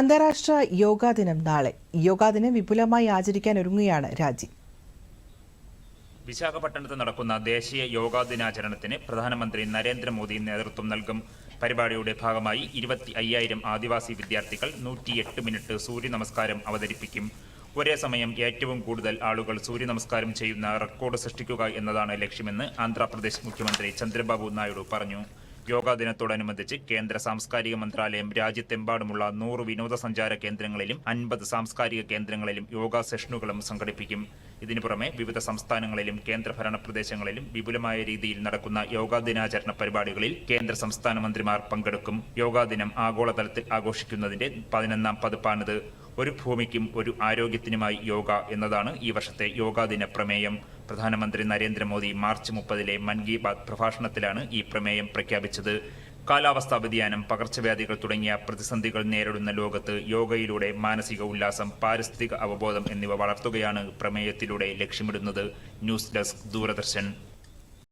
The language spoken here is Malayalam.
അന്താരാഷ്ട്ര യോഗാ ദിനം നാളെ. യോഗാ ദിനം വിപുലമായി ആചരിക്കാൻ ഒരുങ്ങുകയാണ് രാജ്യം. വിശാഖപട്ടണത്ത് നടക്കുന്ന ദേശീയ യോഗാ ദിനാചരണത്തിന് പ്രധാനമന്ത്രി നരേന്ദ്രമോദി നേതൃത്വം നൽകും. പരിപാടിയുടെ ഭാഗമായി ഇരുപത്തി അയ്യായിരം ആദിവാസി വിദ്യാർത്ഥികൾ നൂറ്റിയെട്ട് മിനിറ്റ് സൂര്യ നമസ്കാരം അവതരിപ്പിക്കും. ഒരേ സമയം ഏറ്റവും കൂടുതൽ ആളുകൾ സൂര്യ നമസ്കാരം ചെയ്യുന്ന റെക്കോർഡ് സൃഷ്ടിക്കുക എന്നതാണ് ലക്ഷ്യമെന്ന് ആന്ധ്രാപ്രദേശ് മുഖ്യമന്ത്രി ചന്ദ്രബാബു നായിഡു പറഞ്ഞു. യോഗാ ദിനത്തോടനുബന്ധിച്ച് കേന്ദ്ര സാംസ്കാരിക മന്ത്രാലയം രാജ്യത്തെമ്പാടുമുള്ള നൂറ് വിനോദസഞ്ചാര കേന്ദ്രങ്ങളിലും അൻപത് സാംസ്കാരിക കേന്ദ്രങ്ങളിലും യോഗാ സെഷനുകളും സംഘടിപ്പിക്കും. ഇതിനു പുറമെ വിവിധ സംസ്ഥാനങ്ങളിലും കേന്ദ്രഭരണ പ്രദേശങ്ങളിലും വിപുലമായ രീതിയിൽ നടക്കുന്ന യോഗാ ദിനാചരണ പരിപാടികളിൽ കേന്ദ്ര സംസ്ഥാന മന്ത്രിമാർ പങ്കെടുക്കും. യോഗാ ദിനം ആഗോളതലത്തിൽ ആഘോഷിക്കുന്നതിന്റെ പതിനൊന്നാം പതിപ്പാണിത്. ഒരു ഭൂമിക്കും ഒരു ആരോഗ്യത്തിനുമായി യോഗ എന്നതാണ് ഈ വർഷത്തെ യോഗാ ദിന പ്രമേയം. പ്രധാനമന്ത്രി നരേന്ദ്രമോദി മാർച്ച് മുപ്പതിലെ മൻ കി ബാത് പ്രഭാഷണത്തിലാണ് ഈ പ്രമേയം പ്രഖ്യാപിച്ചത്. കാലാവസ്ഥാ വ്യതിയാനം പകർച്ചവ്യാധികൾ തുടങ്ങിയ പ്രതിസന്ധികൾ നേരിടുന്ന ലോകത്ത് യോഗയിലൂടെ മാനസിക ഉല്ലാസം പാരിസ്ഥിതിക അവബോധം എന്നിവ വളർത്തുകയാണ് പ്രമേയത്തിലൂടെ ലക്ഷ്യമിടുന്നത്. News desk Doordarshan.